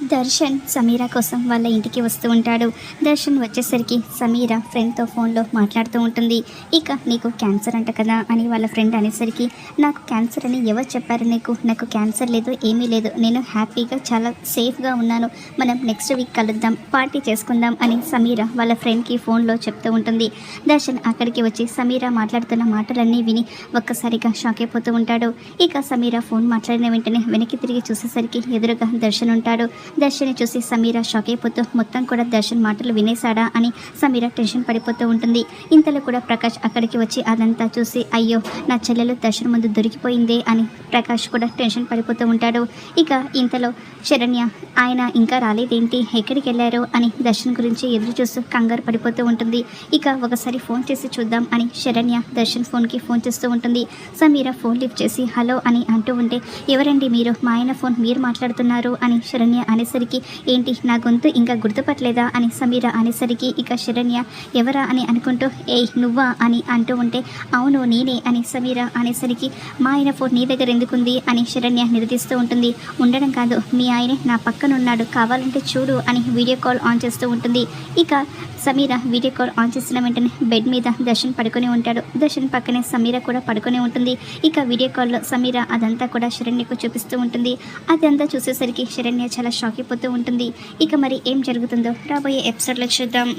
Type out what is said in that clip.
దర్శన్ సమీరా కోసం వాళ్ళ ఇంటికి వస్తూ ఉంటాడు. దర్శన్ వచ్చేసరికి సమీర ఫ్రెండ్తో ఫోన్లో మాట్లాడుతూ ఉంటుంది. ఇక నీకు క్యాన్సర్ అంట కదా అని వాళ్ళ ఫ్రెండ్ అనేసరికి నాకు క్యాన్సర్ అని ఎవరు చెప్పారు నీకు? నాకు క్యాన్సర్ లేదు ఏమీ లేదు. నేను హ్యాపీగా చాలా సేఫ్గా ఉన్నాను. మనం నెక్స్ట్ వీక్ కలుద్దాం పార్టీ చేసుకుందాం అని సమీర వాళ్ళ ఫ్రెండ్కి ఫోన్లో చెప్తూ ఉంటుంది. దర్శన్ అక్కడికి వచ్చి సమీర మాట్లాడుతున్న మాటలన్నీ విని ఒక్కసారిగా షాక్ అయిపోతూ ఉంటాడు. ఇక సమీర ఫోన్ మాట్లాడిన వెంటనే వెనక్కి తిరిగి చూసేసరికి ఎదురుగా దర్శన్ ఉంటాడు. దర్శని చూసి సమీర షాక్ అయిపోతూ మొత్తం కూడా దర్శన్ మాటలు వినేశాడా? అని సమీర టెన్షన్ పడిపోతూ ఉంటుంది. ఇంతలో కూడా ప్రకాష్ అక్కడికి వచ్చి అదంతా చూసి అయ్యో నా చెల్లెలు దర్శన్ ముందు దొరికిపోయిందే అని ప్రకాష్ కూడా టెన్షన్ పడిపోతూ ఉంటాడు. ఇక ఇంతలో శరణ్య ఆయన ఇంకా రాలేదేంటి? ఎక్కడికి వెళ్ళారు? అని దర్శన్ గురించి ఎదురు చూస్తూ కంగారు పడిపోతూ ఉంటుంది. ఇక ఒకసారి ఫోన్ చేసి చూద్దాం అని శరణ్య దర్శన్ ఫోన్కి ఫోన్ చేస్తూ ఉంటుంది. సమీర ఫోన్ లిఫ్ట్ చేసి హలో అని అంటూ ఉంటే ఎవరండి మీరు? మా ఆయన ఫోన్ మీరు మాట్లాడుతున్నారు అని శరణ్య అనేసరికి ఏంటి నా గొంతు ఇంకా గుర్తుపట్టలేదా? అని సమీర అనేసరికి ఇక శరణ్య ఎవరా అని అనుకుంటూ ఏయ్ నువ్వా? అని అంటూ ఉంటే అవును నేనే అని సమీర అనేసరికి మా ఆయన ఫోన్ నీ దగ్గర ఎందుకుంది? అని శరణ్య నిలదీస్తూ ఉంటుంది. ఉండడం కాదు మీ ఆయనే నా పక్కన ఉన్నాడు కావాలంటే చూడు అని వీడియో కాల్ ఆన్ చేస్తూ ఉంటుంది. ఇక సమీర వీడియో కాల్ ఆన్ చేసిన వెంటనే బెడ్ మీద దర్శన్ పడుకొని ఉంటాడు. దర్శన్ పక్కనే సమీర కూడా పడుకొని ఉంటుంది. ఇక వీడియో కాల్లో సమీర అదంతా కూడా శరణ్యకు చూపిస్తూ ఉంటుంది. అదంతా చూసేసరికి శరణ్య చాలా షాక్ అయిపోతూ ఉంటుంది. ఇక మరి ఏం జరుగుతుందో రాబోయే ఎపిసోడ్లో చూద్దాం.